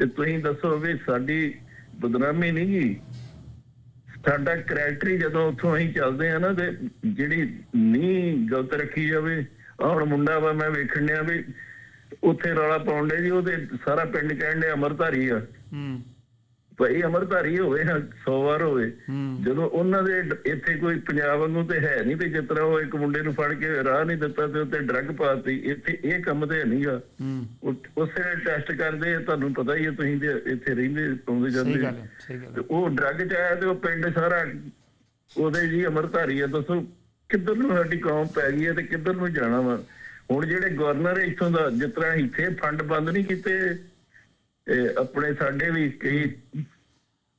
ਤੇ ਤੁਸੀਂ ਦੱਸੋ ਵੀ ਸਾਡੀ ਬਦਨਾਮੀ ਨਹੀਂ ਗੀ। ਸਾਡਾ ਕਰੈਕਟਰ ਜਦੋਂ ਉੱਥੋਂ ਅਸੀਂ ਚੱਲਦੇ ਆ ਨਾ ਤੇ ਜਿਹੜੀ ਨਹੀਂ ਗਲਤ ਰੱਖੀ ਜਾਵੇ ਹੁਣ ਮੁੰਡਾ ਵਾ, ਮੈਂ ਵੇਖਣ ਡਿਆ ਵੀ ਉੱਥੇ ਰੌਲਾ ਪਾਉਣ ਦੇ ਜੀ, ਉਹਦੇ ਸਾਰਾ ਪਿੰਡ ਕਹਿਣ ਡਿਆ, ਅਮਰਧਾਰੀ ਆ। ਹੂੰ। ਭਾਈ ਅਮਰਧਾਰੀ ਹੋਵੇ ਨਾ 100 ਵਾਰ ਹੋਵੇ ਹੂੰ। ਜਦੋਂ ਉਹਨਾਂ ਦੇ ਇੱਥੇ ਕੋਈ ਪੰਜਾਬ ਵਾਂਗੂ ਤੇ ਹੈ ਨਹੀਂ ਤੇ ਜਿਸ ਤਰ੍ਹਾਂ ਉਹ ਇੱਕ ਮੁੰਡੇ ਨੂੰ ਫੜ ਕੇ ਰਾਹ ਨਹੀਂ ਦਿੱਤਾ ਤੇ ਉੱਤੇ ਡਰੱਗ ਪਾਤੀ ਇੱਥੇ ਇਹ ਕੰਮ ਤੇ ਨਹੀਂਗਾ। ਹੂੰ। ਉਸੇ ਨੇ ਟੈਸਟ ਕਰਦੇ ਤੁਹਾਨੂੰ ਪਤਾ ਹੀ ਹੈ ਤੁਸੀਂ ਇੱਥੇ ਰਹਿੰਦੇ ਆਉਂਦੇ ਜਾਂਦੇ ਹੈ ਤੇ ਹੈ ਉਹ ਡਰੱਗ ਚ ਆਇਆ ਤੇ ਉਹ ਪਿੰਡ ਸਾਰਾ ਉਹਦੇ ਜੀ ਅਮਰਧਾਰੀ ਆ ਦੱਸੋ ਕਿੱਧਰ ਨੂੰ ਸਾਡੀ ਕੌਮ ਪੈ ਗਈ ਹੈ ਤੇ ਕਿੱਧਰ ਨੂੰ ਜਾਣਾ ਵਾ? ਹੁਣ ਜਿਹੜੇ ਗਵਰਨਰ ਹੈ ਇੱਥੋਂ ਦਾ ਜਿਸ ਤਰ੍ਹਾਂ ਇੱਥੇ ਫੰਡ ਬੰਦ ਨਹੀਂ ਕੀਤੇ ਇਹ ਆਪਣੇ ਸਾਡੇ ਵੀ ਕਈ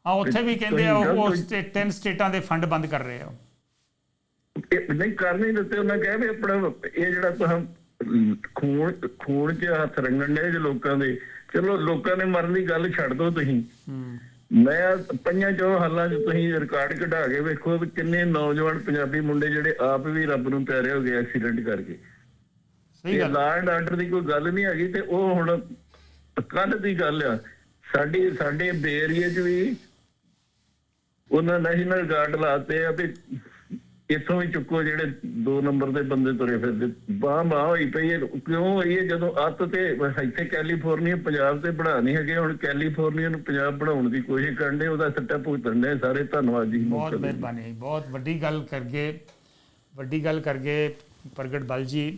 ਹਾਂ ਉੱਥੇ ਵੀ ਕਹਿੰਦੇ ਆ ਉਹ ਤਿੰਨ ਸਟੇਟਾਂ ਦੇ ਫੰਡ ਬੰਦ ਕਰ ਰਹੇ ਆ ਨਹੀਂ ਕਰ ਨਹੀਂ ਦਿੱਤੇ ਉਹਨਾਂ ਕਹਿ ਵੀ ਆਪਣਾ ਇਹ ਜਿਹੜਾ ਤੁਸੀਂ ਖੂਨ ਖੂਨ 'ਚ ਹੱਥ ਰੰਗਣ ਦੇ ਲੋਕਾਂ ਦੇ। ਚਲੋ ਲੋਕਾਂ ਨੇ ਮਰਨ ਦੀ ਗੱਲ ਛੱਡ ਦੋ ਤੁਸੀਂ। ਮੈਂ ਪੰਜਾਂ ਚੋਂ ਹਾਲਾਂ 'ਚ ਤੁਸੀਂ ਰਿਕਾਰਡ ਕਢਾ ਕੇ ਵੇਖੋ ਵੀ ਕਿੰਨੇ ਨੌਜਵਾਨ ਪੰਜਾਬੀ ਮੁੰਡੇ ਜਿਹੜੇ ਆਪ ਵੀ ਰੱਬ ਨੂੰ ਪਿਆਰੇ ਹੋ ਗਏ ਐਕਸੀਡੈਂਟ ਕਰਕੇ। ਸਹੀ ਗੱਲ। ਆਰਡਰ ਦੀ ਕੋਈ ਗੱਲ ਨਹੀਂ ਹੈਗੀ ਤੇ ਉਹ ਹੁਣ ਕੱਲ ਦੀ ਗੱਲ ਆ। ਸਾਡੀ ਸਾਡੇ ਬੇਰੀਏ 'ਚ ਵੀ ਉਹਨਾਂ ਨੈਸ਼ਨਲ ਗਾਰਡ ਲਾਤੇ ਆ ਵੀ ਇੱਥੋਂ ਵੀ ਚੁੱਕੋ ਜਿਹੜੇ ਦੋ ਨੰਬਰ ਦੇ ਬੰਦੇ ਤੁਰੇ ਫਿਰਦੇ। ਬਾਹ ਬਾਹ ਹੋਈ ਪਈ ਕਿਉਂ ਹੋਈ ਹੈ ਜਦੋਂ ਅੱਤ ਤੇ ਇੱਥੇ ਕੈਲੀਫੋਰਨੀਆ ਪੰਜਾਬ ਤੇ ਬਣਾ ਨਹੀਂ ਹੈਗੇ। ਹੁਣ ਕੈਲੀਫੋਰਨੀਆ ਨੂੰ ਪੰਜਾਬ ਬਣਾਉਣ ਦੀ ਕੋਸ਼ਿਸ਼ ਕਰਨ ਦੇ ਉਹਦਾ ਸੱਟਾ ਭੁਗਤਣ ਦੇ। ਸਾਰੇ ਧੰਨਵਾਦ ਜੀ। ਬਹੁਤ ਮਿਹਰਬਾਨੀ। ਬਹੁਤ ਵੱਡੀ ਗੱਲ ਕਰਗੇ ਵੱਡੀ ਗੱਲ ਕਰਗੇ ਪ੍ਰਗਟ ਬਲ ਜੀ।